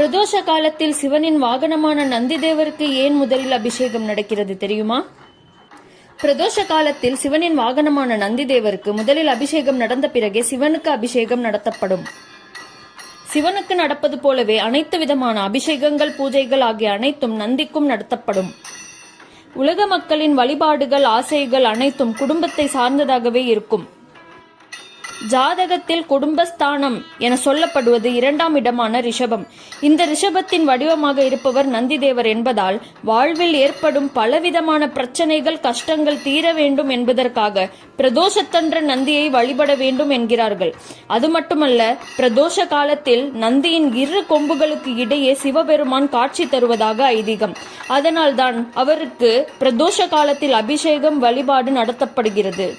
பிரதோஷ காலத்தில் சிவனின் வாகனமான நந்திதேவருக்கு ஏன் முதலில் அபிஷேகம் நடக்கிறது தெரியுமா? பிரதோஷ காலத்தில் சிவனின் வாகனமான நந்திதேவருக்கு முதலில் அபிஷேகம் நடந்த பிறகே சிவனுக்கு அபிஷேகம் நடத்தப்படும். சிவனுக்கு நடப்பது போலவே அனைத்து விதமான அபிஷேகங்கள் பூஜைகள் ஆகிய அனைத்தும் நந்திக்கும் நடத்தப்படும். உலக மக்களின் வழிபாடுகள் ஆசைகள் அனைத்தும் குடும்பத்தை சார்ந்ததாகவே இருக்கும். ஜாதகத்தில் குடும்பஸ்தானம் என சொல்லப்படுவது இரண்டாம் இடமான ரிஷபம். இந்த ரிஷபத்தின் வடிவமாக இருப்பவர் நந்திதேவர் என்பதால் வாழ்வில் ஏற்படும் பலவிதமான பிரச்சனைகள் கஷ்டங்கள் தீர வேண்டும் என்பதற்காக பிரதோஷத்தன்ற நந்தியை வழிபட வேண்டும் என்கிறார்கள். அது மட்டுமல்ல பிரதோஷ காலத்தில் நந்தியின் இரு கொம்புகளுக்கு இடையே சிவபெருமான் காட்சி தருவதாக ஐதீகம். அதனால்தான் அவருக்கு பிரதோஷ காலத்தில் அபிஷேகம் வழிபாடு நடத்தப்படுகிறது.